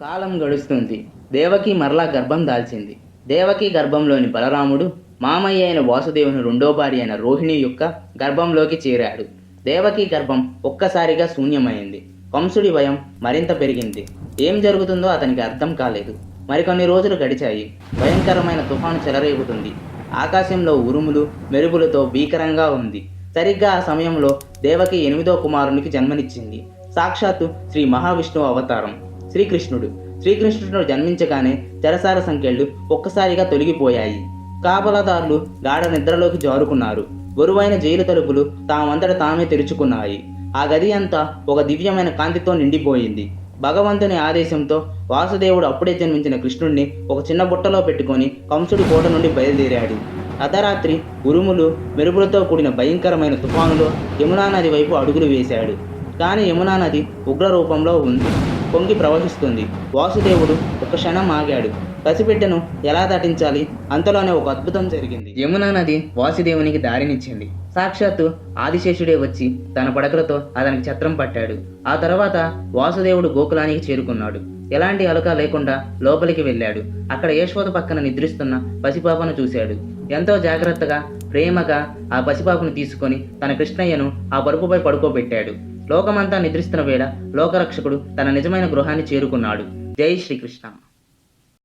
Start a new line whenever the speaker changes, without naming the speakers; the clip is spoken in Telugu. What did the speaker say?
కాలం గడుస్తుంది. దేవకి మరలా గర్భం దాల్చింది. దేవకి గర్భంలోని బలరాముడు మామయ్య అయిన వాసుదేవుని రెండో భార్య అయిన రోహిణి యొక్క గర్భంలోకి చేరాడు. దేవకి గర్భం ఒక్కసారిగా శూన్యమైంది. కంసుడి భయం మరింత పెరిగింది. ఏం జరుగుతుందో అతనికి అర్థం కాలేదు. మరికొన్ని రోజులు గడిచాయి. భయంకరమైన తుఫాను చెలరేగుతుంది. ఆకాశంలో ఉరుములు మెరుపులతో భీకరంగా ఉంది. సరిగ్గా ఆ సమయంలో దేవకి ఎనిమిదో కుమారునికి జన్మనిచ్చింది. సాక్షాత్తు శ్రీ మహావిష్ణువు అవతారం. శ్రీకృష్ణుడు. శ్రీకృష్ణుడు జన్మించగానే చెరసాల సంఖ్యలు ఒక్కసారిగా తొలగిపోయాయి. కాపలాదారులు గాఢ నిద్రలోకి జారుకున్నారు. గురువైన జైలు తలుపులు తామంతట తామే తెరుచుకున్నాయి. ఆ గది అంతా ఒక దివ్యమైన కాంతితో నిండిపోయింది. భగవంతుని ఆదేశంతో వాసుదేవుడు అప్పుడే జన్మించిన కృష్ణుడిని ఒక చిన్న బుట్టలో పెట్టుకొని కంసుడి కోట నుండి బయలుదేరాడు. అర్ధరాత్రి ఉరుములు మెరుపులతో కూడిన భయంకరమైన తుఫానులో యమునా నది వైపు అడుగులు వేశాడు. కానీ యమునా నది ఉగ్ర రూపంలో ఉంది. పొంగి ప్రవహిస్తుంది. వాసుదేవుడు ఒక క్షణం ఆగాడు. పసిబిడ్డను ఎలా దాటించాలి? అంతలోనే ఒక అద్భుతం జరిగింది. యమునా నది వాసుదేవునికి దారినిచ్చింది. సాక్షాత్తు ఆదిశేషుడే వచ్చి తన పడకలతో అతనికి ఛత్రం పట్టాడు. ఆ తర్వాత వాసుదేవుడు గోకులానికి చేరుకున్నాడు. ఎలాంటి అలక లేకుండా లోపలికి వెళ్ళాడు. అక్కడ యశోద పక్కన నిద్రిస్తున్న పసిపాపను చూశాడు. ఎంతో జాగ్రత్తగా ప్రేమగా ఆ పసిపాపను తీసుకొని తన కృష్ణయ్యను ఆ పరుపుపై పడుకోబెట్టాడు. లోకమంతా నిద్రిస్తున్న వేళ లోకరక్షకుడు తన నిజమైన గృహాన్ని చేరుకున్నాడు. జై శ్రీకృష్ణ.